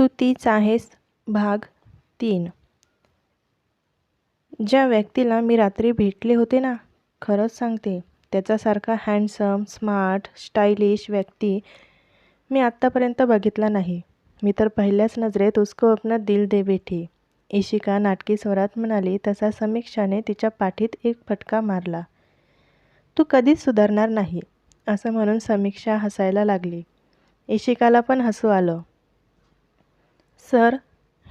तू तीच आहेस. भाग तीन. ज्या व्यक्तीला मी रात्री भेटले होते ना खरंच सांगते त्याच्यासारखा हँडसम स्मार्ट स्टायलिश व्यक्ती मी आत्तापर्यंत बघितला नाही. मी तर पहिल्याच नजरेत उसको अपना दिल दे बेठी. इशिका नाटकी स्वरात म्हणाली तसा समीक्षाने तिच्या पाठीत एक फटका मारला. तू कधीच सुधारणार नाही असं म्हणून समीक्षा हसायला लागली. इशिकाला पण हसू आलं. सर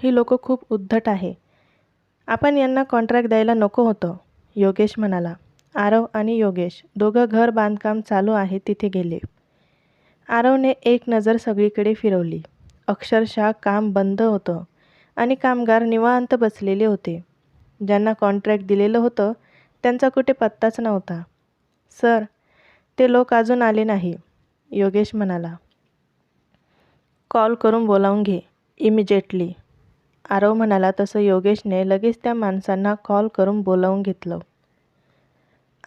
ही लोक खूप उद्धट आहे. आपण यांना कॉन्ट्रॅक्ट द्यायला नको होतं योगेश म्हणाला. आरव आणि योगेश दोघं घर बांधकाम चालू आहे तिथे गेले. आरवने एक नजर सगळीकडे फिरवली. अक्षरशः काम बंद होतं आणि कामगार निवांत बसलेले होते. ज्यांना कॉन्ट्रॅक्ट दिलेलं होतं त्यांचा कुठे पत्ताच नव्हता. सर ते लोक अजून आले नाही योगेश म्हणाला. कॉल करून बोलावून घे. इमिजिएटली. आरव म्हणाला तसं योगेशने लगेच त्या माणसांना कॉल करून बोलावून घेतलं.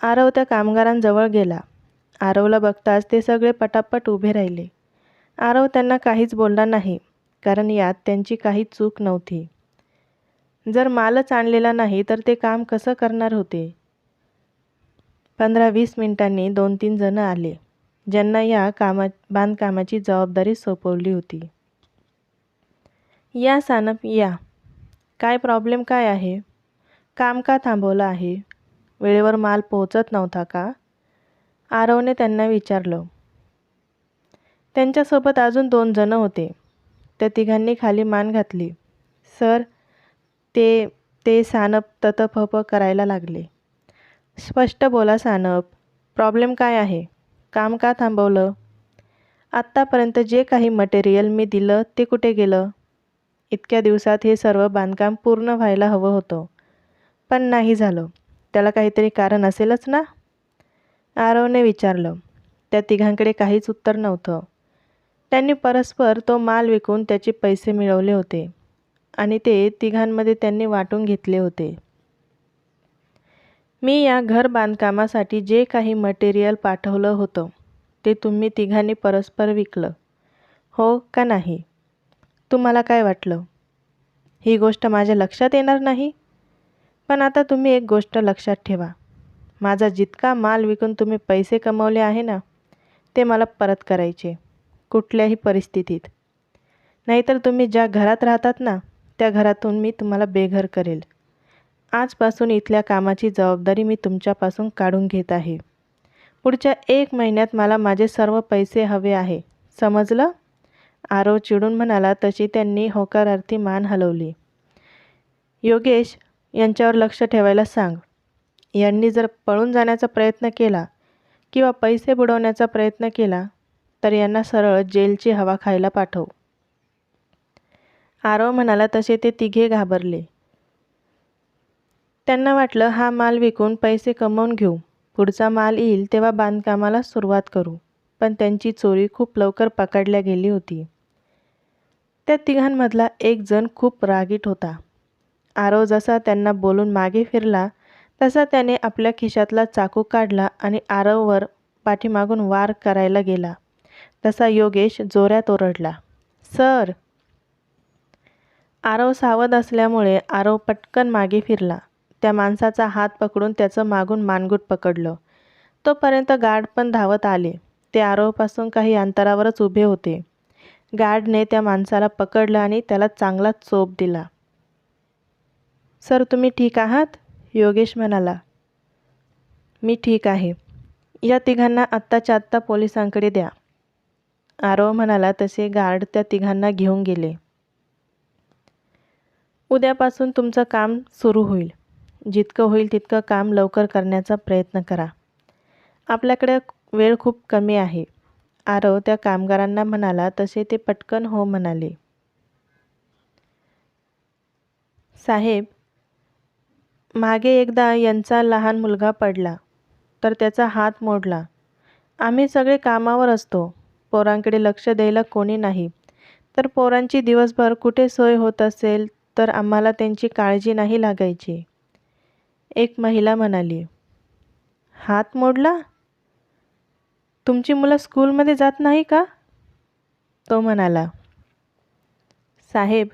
आरव त्या कामगारांजवळ गेला. आरवला बघताच ते सगळे पटापट उभे राहिले. आरव त्यांना काहीच बोलला नाही कारण यात त्यांची काही चूक नव्हती. जर मालच आणलेला नाही तर ते काम कसं करणार होते? पंधरा वीस मिनिटांनी दोन तीन जणं आले ज्यांना या कामा बांधकामाची जबाबदारी सोपवली होती. या सानप या. काय प्रॉब्लेम काय आहे? काम का थांबवलं आहे? वेळेवर माल पोहोचत नव्हता का? आरवने त्यांना विचारलं. त्यांच्यासोबत अजून दोन जणं होते. त्या तिघांनी खाली मान घातली. सर ते ते सानप ततफप करायला लागले. स्पष्ट बोला सानप प्रॉब्लेम काय आहे? काम का थांबवलं? आत्तापर्यंत जे काही मटेरियल मी दिलं ते कुठे गेलं? इतक्या दिवसात हे सर्व बांधकाम पूर्ण व्हायला हवं होतं. पण नाही झालं. त्याला काहीतरी कारण असेलच ना? आरवने विचारलं. त्या तिघांकडे काहीच उत्तर नव्हतं. त्यांनी परस्पर तो माल विकून त्याचे पैसे मिळवले होते आणि ते तिघांमध्ये त्यांनी वाटून घेतले होते. मी या घर बांधकामासाठी जे काही मटेरियल पाठवलं होतं ते तुम्ही तिघांनी परस्पर विकलं. हो का नाही? तुम्हाला काय वाटलं? ही गोष्ट माझ्या लक्षात येणार नाही. पण आता तुम्ही एक गोष्ट लक्षात ठेवा. माझा जितका माल विकून तुम्ही पैसे कमवले आहे ना ते मला परत करायचे कुठल्याही परिस्थितीत. नाहीतर तुम्ही ज्या घरात राहतात ना त्या घरातून मी तुम्हाला बेघर करेल. आजपासून इथल्या कामाची जबाबदारी मी तुमच्यापासून काढून घेत आहे. पुढच्या एक महिन्यात मला माझे सर्व पैसे हवे आहे. समजलं? आरव चिडून म्हणाला तशी त्यांनी होकारार्थी मान हलवली. योगेश यांच्यावर लक्ष ठेवायला सांग. यांनी जर पळून जाण्याचा प्रयत्न केला किंवा पैसे बुडवण्याचा प्रयत्न केला तर यांना सरळ जेलची हवा खायला पाठव. आरव म्हणाला तसे ते तिघे घाबरले. त्यांना वाटलं हा माल विकून पैसे कमवून घेऊ. पुढचा माल येईल तेव्हा बांधकामाला सुरुवात करू. पण त्यांची चोरी खूप लवकर पकडल्या गेली होती. त्या तिघांमधला एक जण खूप रागीट होता. आरव जसा त्यांना बोलून मागे फिरला तसा त्याने आपल्या खिशातला चाकू काढला आणि आरववर पाठीमागून वार करायला गेला. तसा योगेश जोऱ्यात ओरडला सर. आरव सावध असल्यामुळे आरव पटकन मागे फिरला. त्या माणसाचा हात पकडून त्याचं मागून मानगूट पकडलं. तोपर्यंत गार्ड पण धावत आले. ते आरवपासून काही अंतरावरच उभे होते. गार्डने त्या माणसाला पकडलं आणि त्याला चांगला चोप दिला. सर तुम्ही ठीक आहात? योगेश म्हणाला. मी ठीक आहे. या तिघांना आत्ताच्या आत्ता पोलिसांकडे द्या. आरव म्हणाला तसे गार्ड त्या तिघांना घेऊन गेले. उद्यापासून तुमचं काम सुरू होईल. जितकं होईल तितकं काम लवकर करण्याचा प्रयत्न करा. आपल्याकडे वेळ खूप कमी आहे. आरव त्या कामगारांना म्हणाला तसे ते पटकन हो म्हणाले. साहेब मागे एकदा यांचा लहान मुलगा पडला तर त्याचा हात मोडला. आम्ही सगळे कामावर असतो. पोरांकडे लक्ष द्यायला कोणी नाही. तर पोरांची दिवसभर कुठे सोय होत असेल तर आम्हाला त्यांची काळजी नाही लागायची. एक महिला म्हणाली. हात मोडला? तुमची मुलं स्कूलमध्ये जात नाही का? तो म्हणाला साहेब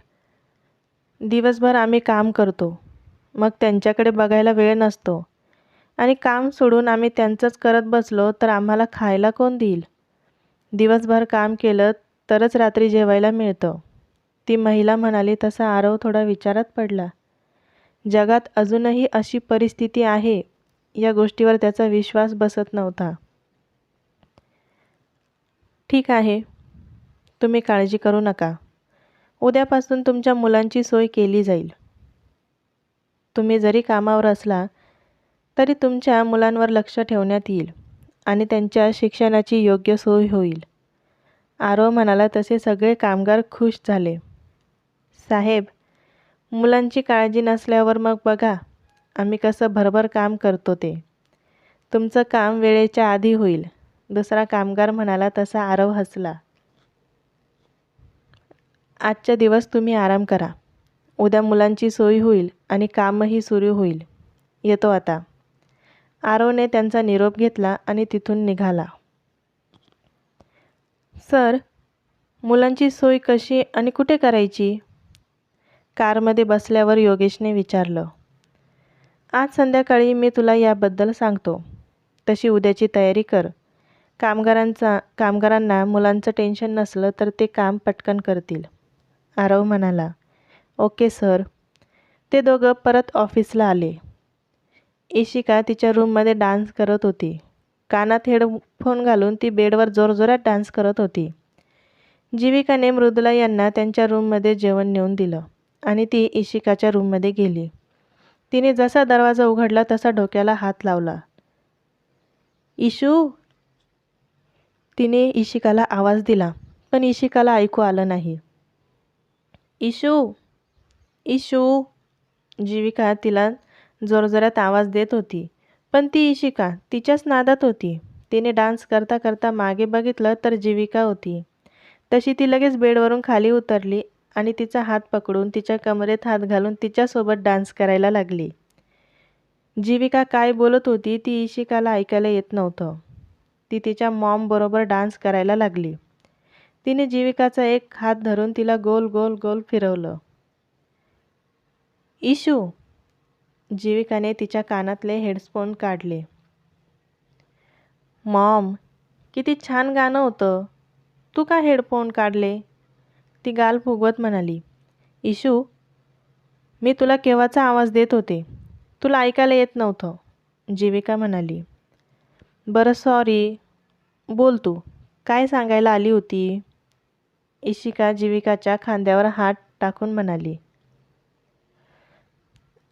दिवसभर आम्ही काम करतो. मग त्यांच्याकडे बघायला वेळ नसतो. आणि काम सोडून आम्ही त्यांचंच करत बसलो तर आम्हाला खायला कोण देईल? दिवसभर काम केलं तरच रात्री जेवायला मिळतं. ती महिला म्हणाली तसा आरव थोडा विचारात पडला. जगात अजूनही अशी परिस्थिती आहे. या गोष्टीवर त्याचा विश्वास बसत नव्हता. ठीक आहे. तुम्ही काळजी करू नका. उद्यापासून तुमच्या मुलांची सोय केली जाईल. तुम्ही जरी कामावर असला तरी तुमच्या मुलांवर लक्ष ठेवण्यात येईल आणि त्यांच्या शिक्षणाची योग्य सोय होईल. आरो म्हणाला तसे सगळे कामगार खुश झाले. साहेब मुलांची काळजी नसल्यावर मग बघा आम्ही कसं भरभर काम करतो ते. तुमचं काम वेळेच्या आधी होईल. दुसरा कामगार म्हणाला तसा आरव हसला. आजच्या दिवस तुम्ही आराम करा. उद्या मुलांची सोय होईल आणि कामही सुरू होईल. येतो आता. आरवने त्यांचा निरोप घेतला आणि तिथून निघाला. सर मुलांची सोय कशी आणि कुठे करायची? कारमध्ये बसल्यावर योगेशने विचारलं. आज संध्याकाळी मी तुला याबद्दल सांगतो. तशी उद्याची तयारी कर. कामगारांचा कामगारांना मुलांचं टेन्शन नसलं तर ते काम पटकन करतील. आरव म्हणाला ओके सर. ते दोघं परत ऑफिसला आले. इशिका तिच्या रूममध्ये डान्स करत होती. कानात हेडफोन घालून ती बेडवर जोरजोरात डान्स करत होती. जीविकाने मृदुला यांना त्यांच्या रूममध्ये जेवण नेऊन दिलं आणि ती इशिकाच्या रूममध्ये गेली. तिने जसा दरवाजा उघडला तसा डोक्याला हात लावला. इशू तिने इशिकाला आवाज दिला पण इशिकाला ऐकू आलं नाही. इशू इशू जीविका तिला जोरजोरात आवाज देत होती पण ती इशिका तिच्याच नादात होती. तिने डान्स करता करता मागे बघितलं तर जीविका होती. तशी ती लगेच बेडवरून खाली उतरली आणि तिचा हात पकडून तिच्या कमरेत हात घालून तिच्यासोबत डान्स करायला लागली. जीविका काय बोलत होती ती इशिकाला ऐकायला येत नव्हतं. ती तिच्या मॉमबरोबर डान्स करायला लागली. तिने जीविकाचा एक हात धरून तिला गोल गोल गोल फिरवलं. इशू जीविकाने तिच्या कानातले हेडफोन काढले. मॉम किती छान गाणं होतं. तू का हेडफोन काढले? ती गाल फुगवत म्हणाली. इशू मी तुला केव्हाचा आवाज देत होते? तुला ऐकायला येत नव्हतं जीविका म्हणाली. बरं सॉरी बोल तू. काय सांगायला आली होती? इशिका जीविकाच्या खांद्यावर हात टाकून म्हणाली.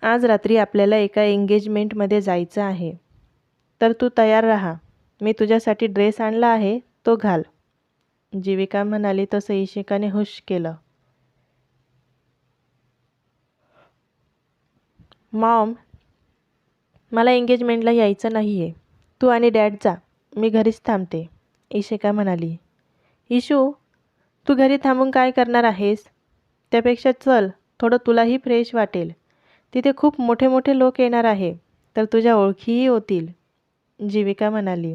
आज रात्री आपल्याला एका एंगेजमेंटमध्ये जायचं आहे. तर तू तयार राहा. मी तुझ्यासाठी ड्रेस आणला आहे तो घाल. जीविका म्हणाली तसं इशिकाने हुश केलं. मॉम मला एंगेजमेंटला यायचं नाही आहे तू आणि डॅड जा मी घरीच थांबते इशिका म्हणाली. इशू तू घरी थांबून काय करणार आहेस? त्यापेक्षा चल थोडं तुलाही फ्रेश वाटेल. तिथे खूप मोठे मोठे लोक येणार आहे तर तुझ्या ओळखीही होतील जीविका म्हणाली.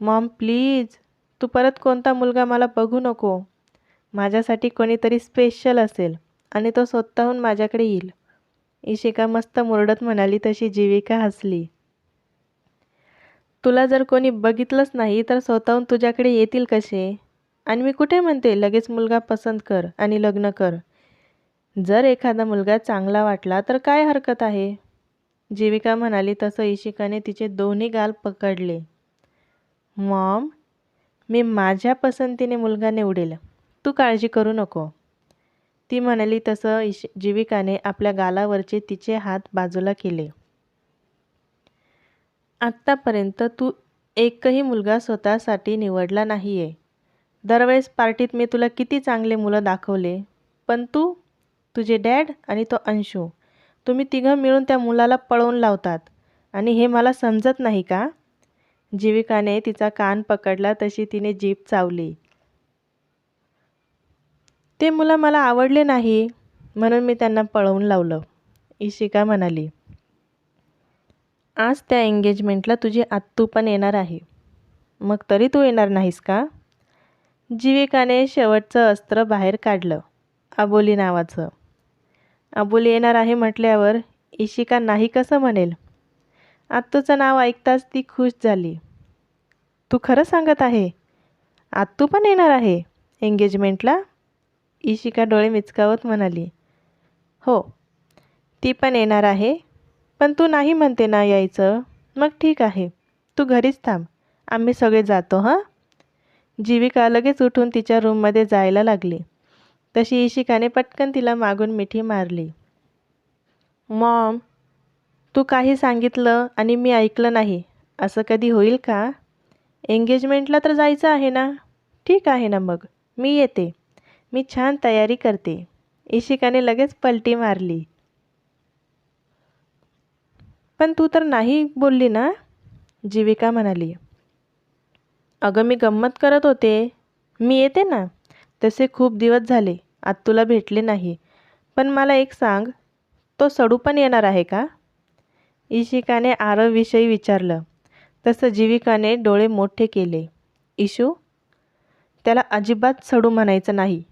मॉम प्लीज तू परत कोणता मुलगा मला बघू नको. माझ्यासाठी कोणीतरी स्पेशल असेल आणि तो स्वतःहून माझ्याकडे येईल. इशिका मस्त मुरडत म्हणाली तशी जीविका हसली. तुला जर कोणी बघितलंच नाही तर स्वतःहून तुझ्याकडे येतील कसे? आणि मी कुठे म्हणते लगेच मुलगा पसंत कर आणि लग्न कर. जर एखादा मुलगा चांगला वाटला तर काय हरकत आहे? जीविका म्हणाली तसं इशिकाने तिचे दोन्ही गाल पकडले. मॉम मी माझ्या पसंतीने मुलगा निवडेल. तू काळजी करू नको. ती म्हणाली तसं इश जीविकाने आपल्या गालावरचे तिचे हात बाजूला केले. आत्तापर्यंत तू एकही मुलगा स्वतःसाठी निवडला नाही आहे दरवेळेस पार्टीत मी तुला किती चांगले मुलं दाखवले पण तू तुझे डॅड आणि तो अंशू तुम्ही तिघं मिळून त्या मुलाला पळवून लावतात. आणि हे मला समजत नाही का? जीविकाने तिचा कान पकडला तशी तिने जीप चावली. ते मुलं मला आवडले नाही म्हणून मी त्यांना पळवून लावलं इशिका म्हणाली. आज त्या एंगेजमेंटला तुझी आत्तू पण येणार आहे. मग तरी तू येणार नाहीस का? जीविकाने शेवटचं अस्त्र बाहेर काढलं अबोली नावाचं. अबोली येणार आहे म्हटल्यावर इशिका नाही कसं म्हणेल? आत्तूचं नाव ऐकताच ती खुश झाली. तू खरं सांगत आहे? आत्तू पण येणार आहे एंगेजमेंटला इशिका डोळे मिचकावत म्हणाली. हो ती पण येणार आहे. पण तू नाही म्हणते ना यायचं. मग ठीक आहे. तू घरीच थांब. आम्ही सगळे जातो हां? जीविका लगेच उठून तिच्या रूममध्ये जायला लागली. तशी इशिकाने पटकन तिला मागून मिठी मारली. मॉम तू काही सांगितलं आणि मी ऐकलं नाही. असं कधी होईल का? एंगेजमेंटला तर जायचं आहे ना. ठीक आहे ना मग. मी येते. मी छान तयारी करते. इशिकाने लगेच पलटी मारली. पण तू तर नाही बोलली ना? जीविका म्हणाली. अगं मी गंमत करत होते. मी येते ना? तसे खूप दिवस झाले. आत तुला भेटले नाही. पण मला एक सांग. तो सडू पण येणार आहे का? इशिकाने आरवविषयी विचारलं. तसं जीविकाने डोळे मोठे केले. इशू? त्याला अजिबात सडू म्हणायचं नाही.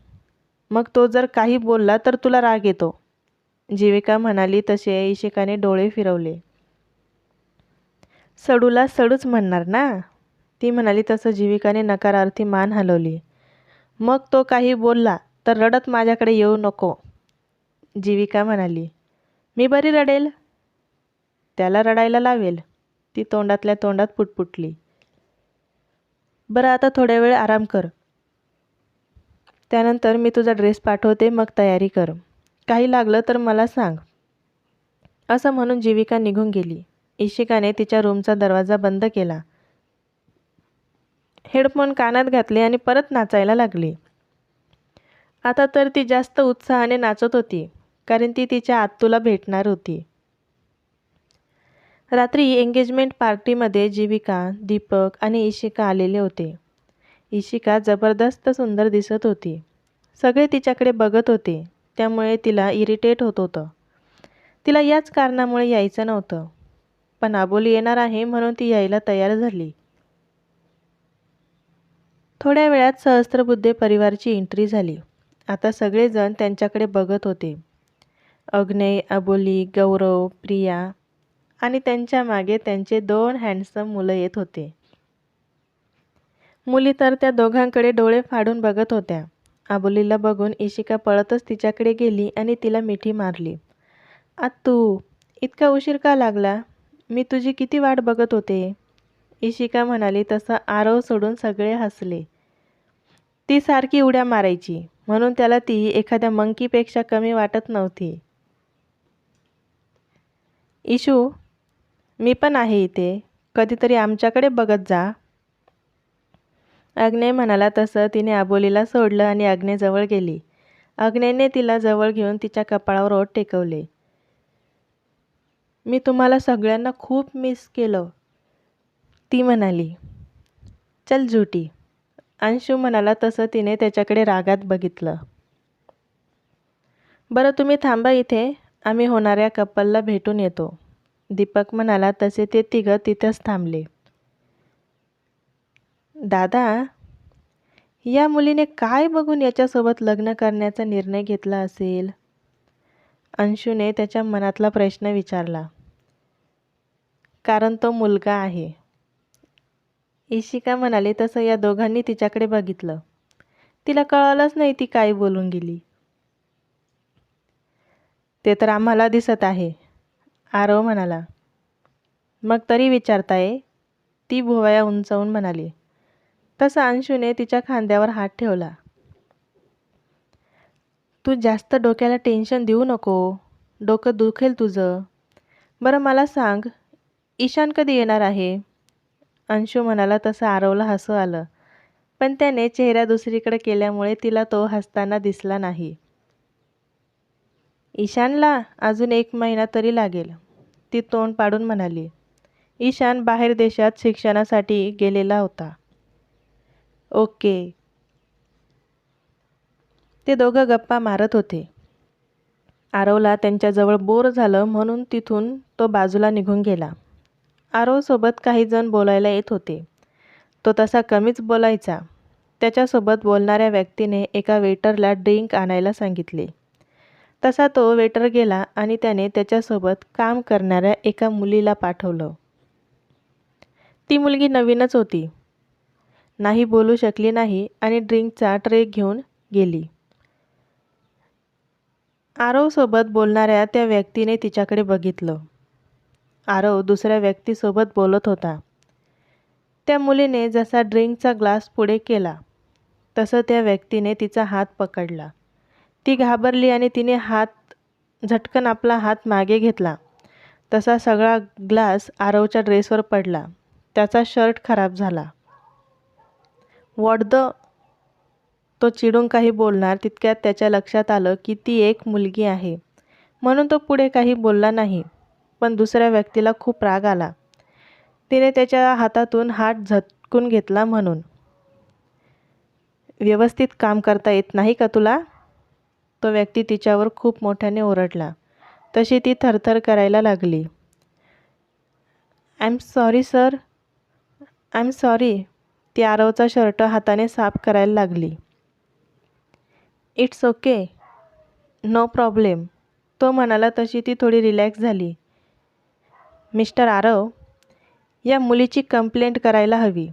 मग तो जर काही बोलला तर तुला राग येतो. जीविका म्हणाली तसे इशिकाने डोळे फिरवले. सडूला सडूच म्हणणार ना? ती म्हणाली तसं जीविकाने नकारार्थी मान हलवली. मग तो काही बोलला तर रडत माझ्याकडे येऊ नको. जीविका म्हणाली मी बरी रडेल? त्याला रडायला लावेल. ती तोंडातल्या तोंडात पुटपुटली. बरं आता थोड्या वेळ आराम कर. त्यानंतर मी तुझा ड्रेस पाठवते मग तयारी कर. काही लागलं तर मला सांग. असं म्हणून जीविका निघून गेली. इशिकाने तिच्या रूमचा दरवाजा बंद केला. हेडफोन कानात घातले आणि परत नाचायला लागली. आता तर ती जास्त उत्साहाने नाचत होती कारण ती तिच्या आत्तूला भेटणार होती. रात्री एंगेजमेंट पार्टीमध्ये जीविका दीपक आणि इशिका आलेले होते. इशिका जबरदस्त सुंदर दिसत होती. सगळे तिच्याकडे बघत होते त्यामुळे तिला इरिटेट होत होतं. तिला याच कारणामुळे यायचं नव्हतं. पण आबोली येणार आहे म्हणून ती यायला तयार झाली. थोड्या वेळात सहस्त्रबुद्धे परिवारची एंट्री झाली. आता सगळेजण त्यांच्याकडे बघत होते. अग्नेय अबोली गौरव प्रिया आणि त्यांच्या मागे त्यांचे दोन हँडसम मुलं येत होते. मुली तर त्या दोघांकडे डोळे फाडून बघत होत्या. आबोलीला बघून इशिका पळतच तिच्याकडे गेली आणि तिला मिठी मारली. आत्तू इतका उशीर का लागला? मी तुझी किती वाट बघत होते. इशिका म्हणाली तसं आरव सोडून सगळे हसले. ती सारखी उड्या मारायची. म्हणून त्याला ती एखाद्या मंकीपेक्षा कमी वाटत नव्हती. इशू मी पण आहे इथे. कधीतरी आमच्याकडे बघत जा. अग्नेय म्हणाला तसं तिने आबोलीला सोडलं आणि अग्नेजवळ गेली. अग्नेने तिला जवळ घेऊन तिच्या कपाळावर ओठ टेकवले. मी तुम्हाला सगळ्यांना खूप मिस केलं. ती म्हणाली चल झुटी अंशू म्हणाला तसं तिने त्याच्याकडे रागात बघितलं. बरं तुम्ही थांबा इथे. आम्ही होणाऱ्या कपलला भेटून येतो. दीपक म्हणाला तसे ते तिघं तिथंच थांबले. दादा या मुलीने काय बघून याच्यासोबत लग्न करण्याचा निर्णय घेतला असेल? अंशूने त्याच्या मनातला प्रश्न विचारला. कारण तो मुलगा आहे. इशिका म्हणाली तसं या दोघांनी तिच्याकडे बघितलं. तिला कळालंच नाही ती काय बोलून गेली. ते तर आम्हाला दिसत आहे आरव म्हणाला. मग तरी विचारताय ती भुवया उंचावून म्हणाली. तसं अंशूने तिच्या खांद्यावर हात ठेवला. तू जास्त डोक्याला टेन्शन देऊ नको. डोकं दुखेल तुझं. बरं मला सांग ईशान कधी येणार आहे? अंशू म्हणाला तसं आरवला हसू आलं. पण त्याने चेहरा दुसरीकडे केल्यामुळे तिला तो हसताना दिसला नाही. ईशानला अजून एक महिना तरी लागेल. ती तोंड पाडून म्हणाली. ईशान बाहेर देशात शिक्षणासाठी गेलेला होता. ओके. ते दोघं गप्पा मारत होते. आरवला त्यांच्याजवळ बोर झालं म्हणून तिथून तो बाजूला निघून गेला. आरवसोबत काही जण बोलायला येत होते. तो तसा कमीच बोलायचा. त्याच्यासोबत बोलणाऱ्या व्यक्तीने एका वेटरला ड्रिंक आणायला सांगितले. तसा तो वेटर गेला आणि त्याने त्याच्यासोबत काम करणाऱ्या एका मुलीला पाठवलं. ती मुलगी नवीनच होती. नाही बोलू शकली नाही आणि ड्रिंकचा ट्रे घेऊन गेली. आरवसोबत बोलणाऱ्या त्या व्यक्तीने तिच्याकडे बघितलं. आरव दुसऱ्या व्यक्तीसोबत बोलत होता. त्या मुलीने जसा ड्रिंकचा ग्लास पुढे केला तसं त्या व्यक्तीने तिचा हात पकडला. ती घाबरली आणि तिने हात झटकन आपला हात मागे घेतला. तसा सगळा ग्लास आरवच्या ड्रेसवर पडला. त्याचा शर्ट खराब झाला. वॉट द तो चिडून काही बोलणार तितक्यात त्याच्या लक्षात आलं की ती एक मुलगी आहे. म्हणून तो पुढे काही बोलला नाही पण दुसऱ्या व्यक्तीला खूप राग आला. तिने त्याच्या हातातून हात झटकून घेतला म्हणून. व्यवस्थित काम करता येत नाही का तुला? तो व्यक्ती तिच्यावर खूप मोठ्याने ओरडला. तशी ती थरथर करायला लागली. I am sorry sir I am sorry ती आरवचा शर्ट हाताने साफ करायला लागली. इट्स ओके नो प्रॉब्लेम तो म्हणाला तशी ती थोडी रिलॅक्स झाली. मिस्टर आरव या मुलीची कंप्लेंट करायला हवी.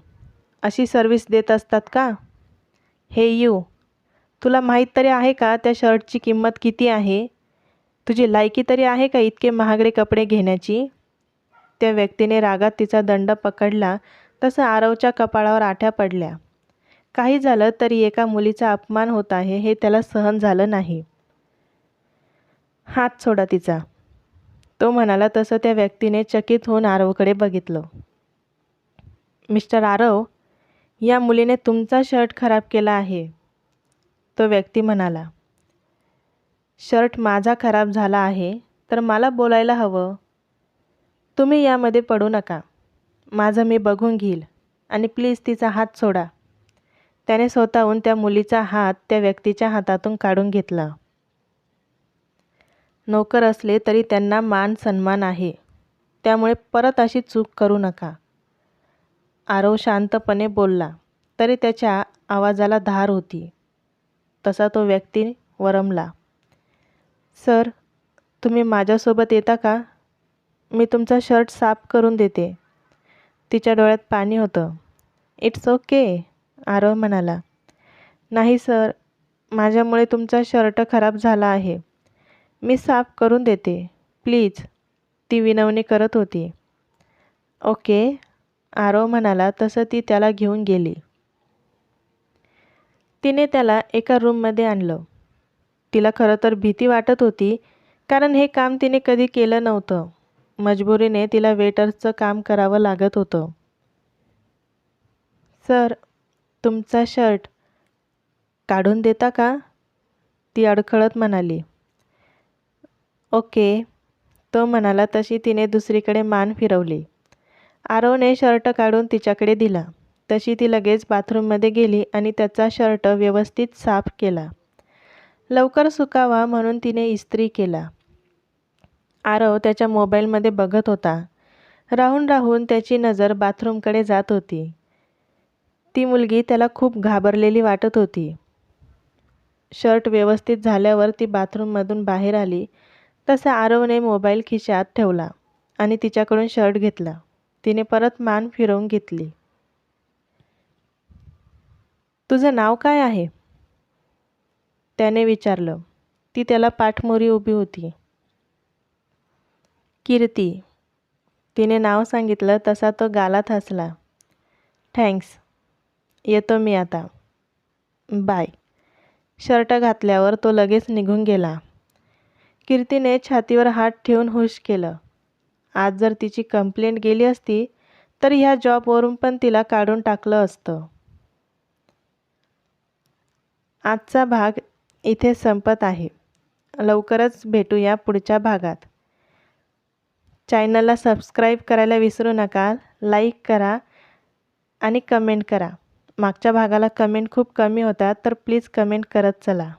अशी सर्विस देत असतात का? हे यू. तुला माहीत तरी आहे का त्या शर्टची किंमत किती आहे? तुझी लायकी तरी आहे का इतके महागडे कपडे घेण्याची? त्या व्यक्तीने रागात तिचा दंड पकडला. तसं आरवच्या कपाळावर आठ्या पडल्या. काही झालं तरी एका मुलीचा अपमान होत आहे हे त्याला सहन झालं नाही. हात सोडा तिचा. तो म्हणाला तसं त्या व्यक्तीने चकित होऊन आरवकडे बघितलं. मिस्टर आरव या मुलीने तुमचा शर्ट खराब केला आहे. तो व्यक्ती म्हणाला शर्ट माझा खराब झाला आहे तर मला बोलायला हवं. तुम्ही यामध्ये पडू नका. माझं मी बघून घेईल. आणि प्लीज तिचा हात सोडा. त्याने स्वतःहून त्या मुलीचा हात त्या व्यक्तीच्या हातातून काढून घेतला. नोकर असले तरी त्यांना मान सन्मान आहे. त्यामुळे परत अशी चूक करू नका. आरव शांतपणे बोलला तरी त्याच्या आवाजाला धार होती. तसा तो व्यक्ती वरमला. सर तुम्ही माझ्यासोबत येता का? मी तुमचा शर्ट साफ करून देते. तिच्या डोळ्यात पाणी होतं. It's okay. आरव म्हणाला नाही सर माझ्यामुळे तुमचा शर्ट खराब झाला आहे. मी साफ करून देते. प्लीज. ती विनवणी करत होती. ओके आरव म्हणाला तसं ती त्याला घेऊन गेली. तिने त्याला एका रूममध्ये आणलं. तिला खरं तर भीती वाटत होती कारण हे काम तिने कधी केलं नव्हतं. मजबुरीने तिला वेटरचं काम करावं लागत होतं. सर तुमचा शर्ट काढून देता का? ती अडखळत म्हणाली. ओके. तो म्हणाला तशी तिने दुसरीकडे मान फिरवली. आरवने शर्ट काढून तिच्याकडे दिला. तशी ती लगेच बाथरूममध्ये गेली आणि त्याचा शर्ट व्यवस्थित साफ केला. लवकर सुकावा म्हणून तिने इस्त्री केला. आरव त्याच्या मोबाईलमध्ये बघत होता. राहून राहून त्याची नजर बाथरूमकडे जात होती. ती मुलगी त्याला खूप घाबरलेली वाटत होती. शर्ट व्यवस्थित झाल्यावर ती बाथरूममधून बाहेर आली. तसा आरवने मोबाईल खिशात ठेवला आणि तिच्याकडून शर्ट घेतला. तिने परत मान फिरवून घेतली. तुझं नाव काय आहे? त्याने विचारलं. ती त्याला पाठमोरी उभी होती. कीर्ती. तिने नाव सांगितलं तसा तो गालात हसला. थँक्स. येतो मी आता. बाय. शर्ट घातल्यावर तो लगेच निघून गेला. कीर्तीने छातीवर हात ठेवून हुश केलं. आज जर तिची कंप्लेंट गेली असती तर ह्या जॉबवरून पण तिला काढून टाकलं असतं. आजचा भाग इथे संपत आहे. लवकरच भेटूया पुढच्या भागात. चॅनलला सबस्क्राईब करायला विसरू नका लाईक करा आणि कमेंट करा. मागच्या भागाला कमेंट खूप कमी होत्या तर प्लीज कमेंट करत चला.